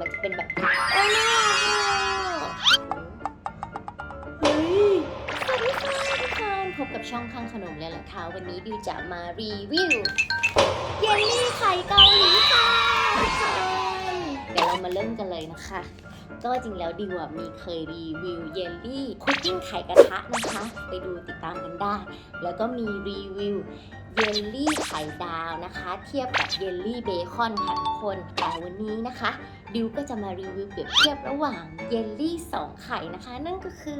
มันจะเป็นแบบโอ้น่าเฮ้ยสวัสดีค่ะทุกคนพบกับช่องข้างขนมแล้วล่ะค่ะวันนี้ดิวจะมารีวิวเยลลี่ไข่เกาหลีค่ะทุกคนเดี๋ยวเรามาเริ่มกันเลยนะคะก็จริงแล้วดิวมีเคยรีวิวเยลลี่คุกกิ้งไข่กระทะนะคะ ไปดูติดตามกันได้ แล้วก็มีรีวิว เยลลี่ไข่ดาวนะคะ เทียบกับเยลลี่เบคอนค่ะทุกคนแต่วันนี้นะคะ ดิวก็จะมารีวิวเปรียบเทียบระหว่างเยลลี่สองไข่นะคะ นั่นก็คือ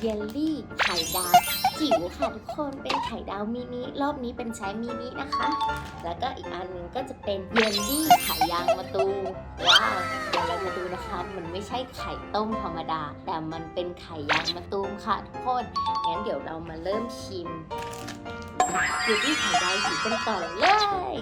เยลลี่ไข่ดาวจิ๋วค่ะทุกคนเป็นไข่ดาวมินิรอบนี้เป็นไซส์มินินะคะ แล้วก็อีกอันหนึงก็จะเป็นเยลลี่ไข่ยางมะตูมว้าวเดี๋ยวเรามาดูนะคะ มันไม่ใช่ไข่ต้มธรรมดา แต่มันเป็นไข่ยางมะตูมค่ะทุกคนงั้นเดี๋ยวเรามาเริ่มชิม อยู่ที่ไข่ดาวจิ๋วกันต่อเลย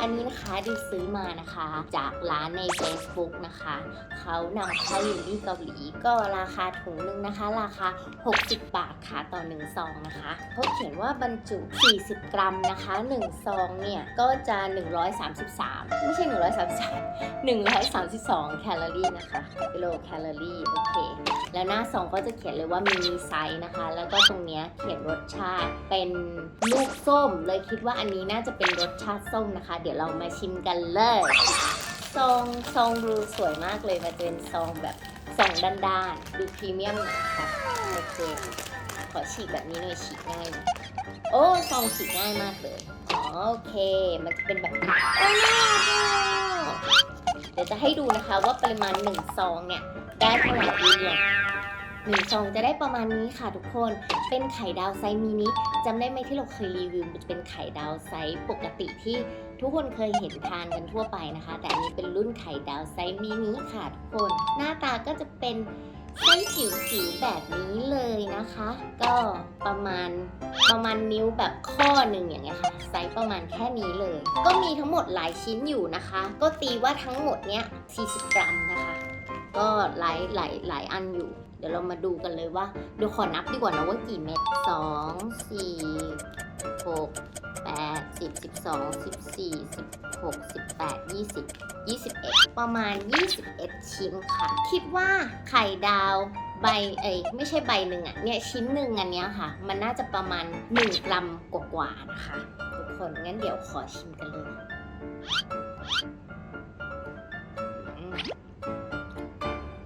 อันนี้นะคะดิวซื้อมานะคะ จากร้านใน Facebook นะคะ เขานำเข้าเยลลี่เกาหลี ก็ราคาถุงหนึงนะคะ ราคา 60 บาทค่ะต่อ1ซองนะคะเขาเขียนว่าบรรจุ 40 กรัมนะคะ1ซองเนี่ย ก็จะ 133 ไม่ใช่ 133 132 แคลอรี่นะคะกิโลแคลอรี่โอเค แล้วหน้าซองก็จะเขียนเลยว่ามินิไซส์นะคะ แล้วก็ตรงเนี้ยเขียนรสชาติเป็นลูกส้ม เลยคิดว่าอันนี้น่าจะเป็นรสชาติส้มนะคะเดี๋ยวเรามาชิมกันเลยซองซองดูสวยมากเลยมันเป็นซองแบบซองด้านๆดูพรีเมียมหน่อยค่ะโอเคขอฉีกแบบนี้หน่อยฉีกง่ายหน่อยโอ้ซองฉีกง่ายมากเลยอ๋อโอเค มันจะเป็นแบบโอ้เดี๋ยวจะให้ดูนะคะว่าปริมาณหนึ่งซองเนี่ยได้เท่าไหร่ดีเนี่ยหนึ่งซองจะได้ประมาณนี้ค่ะทุกคน เป็นไข่ดาวไซส์มินิจำได้ไหมที่เราเคยรีวิวมันจะเป็นไข่ดาวไซส์ปกติที่ ทุกคนเคยเห็นทานกันทั่วไปนะคะ แต่อันนี้เป็นรุ่นไข่ดาวไซส์มินิค่ะทุกคน หน้าตาก็จะเป็นไส้จิ๋วๆแบบนี้เลยนะคะ ก็ประมาณประมาณนิ้วแบบข้อหนึ่งอย่างเงี้ยค่ะไซส์ประมาณแค่นี้เลย ก็มีทั้งหมดหลายชิ้นอยู่นะคะ ก็ตีว่าทั้งหมดเนี้ย40 กรัมนะคะ ก็หลายหลายหลายอันอยู่ เดี๋ยวเรามาดูกันเลยว่าเดี๋ยวขอนับดีกว่านะว่ากี่เม็ดสองสี่ หกแปดสิบสิบสองสิบสี่สิบหกสิบแปดยี่สิบยี่สิบเอ็ดประมาณยี่สิบเอ็ดชิ้นค่ะ คิดว่าไข่ดาวใบเอ้ยไม่ใช่ใบหนึ่งอะเนี่ยชิ้นหนึ่งอันเนี้ยค่ะ มันน่าจะประมาณ1กรัมกว่าๆนะคะ ทุกคนงั้นเดี๋ยวขอชิมกันเลย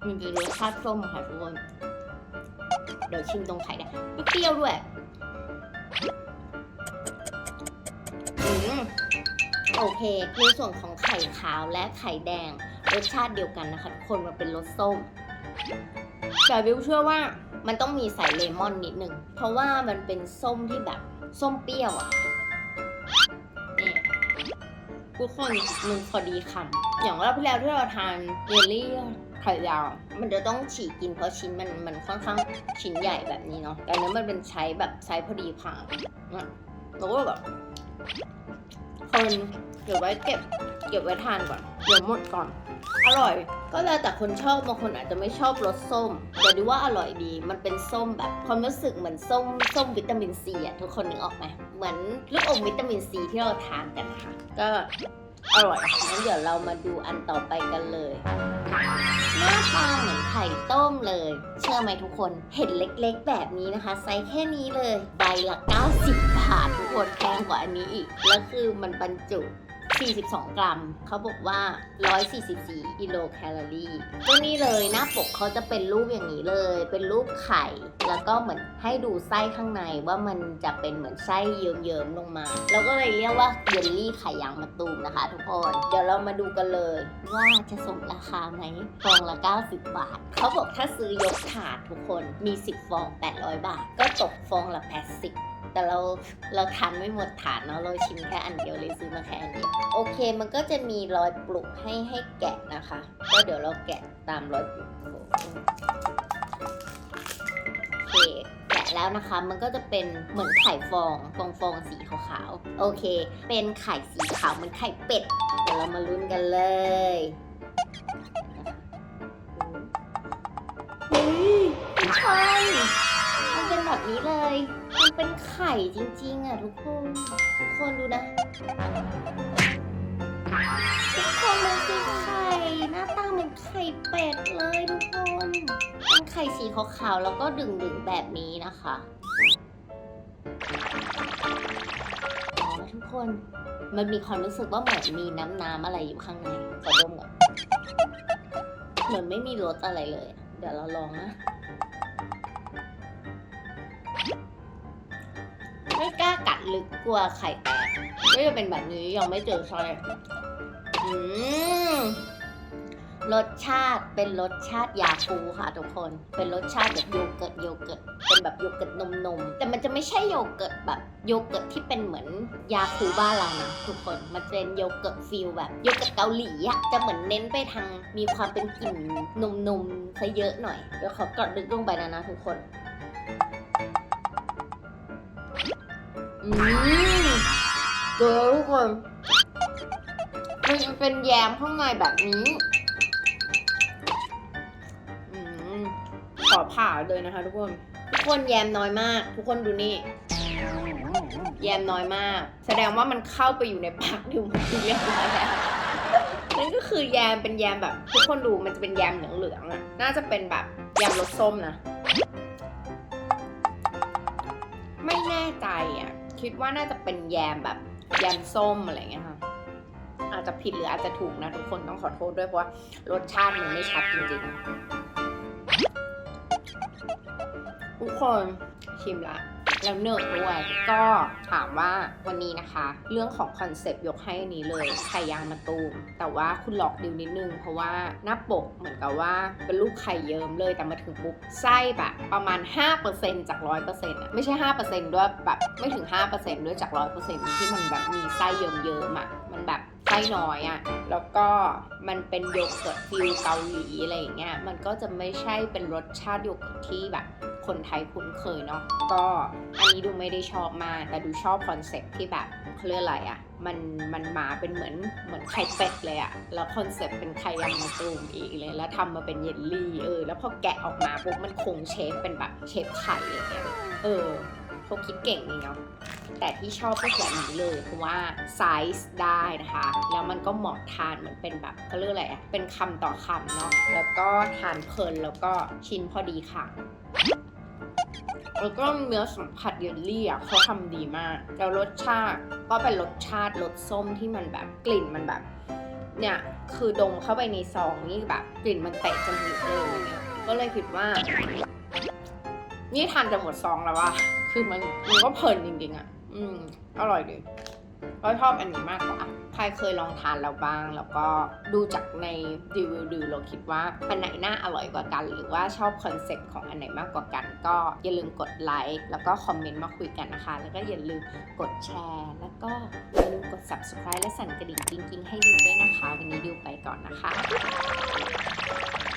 มจริงๆรสชาติส้มค่ะทุกคน เดี๋ยวชิมตรงไข่เนี่ยเปรี้ยวด้วย โอเค ในส่วนของไข่ขาวและไข่แดง รสชาติเดียวกันนะคะทุกคนมันเป็นรสส้ม แต่วิวเชื่อว่ามันต้องมีใส่เลมอนนิดนึง เพราะว่ามันเป็นส้มที่แบบส้มเปรี้ยวอะนี่ทุกคนมันพอดีคำอย่างรอบที่แล้วที่เราทานเยลลี่ไข่ดาว มันจะต้องฉีกกินเพราะชิ้นมันมันค่อนข้างชิ้นใหญ่แบบนี้เนาะแต่อันนี้มันเป็นใช้แบบไซส์พอดีคำนะแล้วก็แบบ คนเก็บไว้เก็บเก็บไว้ทานก่อน เดี๋ยวหมดก่อน อร่อย ก็แล้วแต่คนชอบบางคนอาจจะไม่ชอบรสส้ม แต่ดูว่าอร่อยดี มันเป็นส้มแบบความรู้สึกเหมือนส้มส้มวิตามินซีอะทุกคนนึกออกไหมเหมือนลูกอมวิตามินซีที่เราทานกันนะคะก็ อร่อยงั้นเดี๋ยวเรามาดูอันต่อไปกันเลย หน้าตาเหมือนไข่ต้มเลย เชื่อไหมทุกคน เห็นเล็กๆแบบนี้นะคะ ไซส์แค่นี้เลย ใบละ 90 บาททุกคนแพงกว่าอันนี้อีก แล้วคือมันบรรจุ 42 กรัม เขาบอกว่า 144กิโลแคลอรี่ก็นี่เลยหน้าปกเขาจะเป็นรูปอย่างนี้เลย เป็นรูปไข่ แล้วก็เหมือนให้ดูไส้ข้างในว่ามันจะเป็นเหมือนไส้เยิ้มๆลงมาเราก็เลยเรียกว่าเยลลี่ไข่ยางมะตูมนะคะทุกคน เดี๋ยวเรามาดูกันเลย ว่าจะสมราคาไหมฟองละ 90 บาท เขาบอกถ้าซื้อยกถาดทุกคนมี 10 ฟอง 800 บาท ก็ตกฟองละ 80 แต่เราเราทานไม่หมดถาดเนาะเราชิมแค่อันเดียวเลยซื้อมาแค่อันเดียวโอเค มันก็จะมีรอยปลุกให้ให้แกะนะคะก็เดี๋ยวเราแกะตามรอยปลุกโอเคแกะแล้วนะคะ มันก็จะเป็นเหมือนไข่ฟองฟองฟองสีขาวๆโอเค เป็นไข่สีขาวเหมือนไข่เป็ดเดี๋ยวเรามาลุ้นกันเลยเฮ้ยทุกคนมันเป็นแบบนี้เลย เป็นไข่จริงๆอะทุกคนทุกคนดูนะ ทุกคนมันคือไข่หน้าตาเหมือนไข่เป็ดเลยทุกคน เป็นไข่สีขาวๆแล้วก็ดึงๆแบบนี้นะคะทุกคน มันมีความรู้สึกว่าเหมือนมีน้ำๆอะไรอยู่ข้างในขอดมก่อน เหมือนไม่มีรสอะไรเลย เดี๋ยวเราลองนะ ไม่กล้ากัดลึกกลัวไข่แตกก็จะเป็นแบบนี้ยังไม่เจอซอยอืมรสชาติเป็นรสชาติยาคูค่ะทุกคน เป็นรสชาติแบบโยเกิร์ตโยเกิร์ตเป็นแบบโยเกิร์ตนมๆแต่มันจะไม่ใช่โยเกิร์ตแบบโยเกิร์ตที่เป็นเหมือนยาคูบ้านเรานะทุกคนมันเป็นโยเกิร์ตฟิลแบบโยเกิร์ตเกาหลีอะจะเหมือนเน้นไปทางมีความเป็นกลิ่นนมๆซะเยอะหน่อยเดี๋ยวขอกดลึกลงไปนะนะทุกคน อืมเจอทุกคนมันจะเป็นแยมข้างในแบบนี้อืมขอผ่าเลยนะคะทุกคน ทุกคนแยมน้อยมาก ทุกคนดูนี่ แยมน้อยมาก แสดงว่ามันเข้าไปอยู่ในปากดิวหมดเรียบร้อยแล้วนั่นก็คือแยมเป็นแยมแบบ ทุกคนดูมันจะเป็นแยมเหลืองๆอะ น่าจะเป็นแบบแยมรสส้มนะ ไม่แน่ใจอะ คิดว่าน่าจะเป็นแยมแบบแยมส้มอะไรเงี้ยค่ะ อาจจะผิดหรืออาจจะถูกนะทุกคนต้องขอโทษด้วยเพราะว่ารสชาติมันไม่ชัดจริงๆทุกคนชิมละ แล้วเนยด้วย ก็ถามว่าวันนี้นะคะ เรื่องของคอนเซปต์ยกให้อันนี้เลยไข่ยางมะตูม แต่ว่าคุณหลอกดิวนิดนึง เพราะว่าหน้าปกเหมือนกับว่าเป็นรูปไข่เยิ้มเลยแต่มาถึงปุ๊บไส้แบบประมาณ 5%จาก 100%อะไม่ใช่ 5%ด้วยแบบไม่ถึง 5%ด้วยจาก 100%ที่มันแบบมีไส้เยิ้มๆอะมันแบบไส้น้อยอะ แล้วก็มันเป็นโยเกิร์ตฟิลเกาหลีอะไรอย่างเงี้ย มันก็จะไม่ใช่เป็นรสชาติโยเกิร์ตที่แบบ คนไทยคุ้นเคยเนาะก็อันนี้ดูไม่ได้ชอบมาก แต่ดูชอบคอนเซ็ปที่แบบเขาเรียกอะไรอะ่ะมันมันมาเป็นเหมือนเหมือนไข่เป็ดเลยอะ่ะแล้วคอนเซ็ปต์เป็นไข่ยางมะตูมอีกเลย แล้วทำมาเป็นเยลลี่เออ แล้วพอแกะออกมาปุ๊บมันคงเชฟเป็นแบบเชฟไข่อะไรเงี้ย เออเขาคิดเก่งนี่เนาะแต่ที่ชอบก็คืออันนี้เลยเพราะว่าไซส์ได้นะคะ แล้วมันก็เหมาะทานเหมือนเป็นแบบเขาเรียกอะไรอะเป็นคำต่อคำเนาะ แล้วก็ทานเพลินแล้วก็ชิ้นพอดีค่ะ แล้วก็เนื้อสัมผัสเยลลี่อะเขาทำดีมาก แล้วรสชาติก็เป็นรสชาติรสส้มที่มันแบบกลิ่นมันแบบ เนี่ยคือดมเข้าไปในซองนี่แบบ กลิ่นมันเตะจมูกเลยก็เลยคิดว่า นี่ทานจะหมดซองแล้วว่ะคือมันมันก็เพลินจริงๆอะ อืม อร่อยดี ก็ชอบอันนี้มากกว่า ใครเคยลองทานแล้วบ้าง แล้วก็ดูจากในรีวิวดูเราคิดว่าอันไหนน่าอร่อยกว่ากัน หรือว่าชอบคอนเซ็ปต์ของอันไหนมากกว่ากัน ก็อย่าลืมกดไลค์แล้วก็คอมเมนต์มาคุยกันนะคะ แล้วก็อย่าลืมกดแชร์ แล้วก็อย่าลืมกด subscribe และสั่นกระดิ่งกิ๊งๆ ให้ดิวด้วยนะคะ วันนี้ดิวไปก่อนนะคะ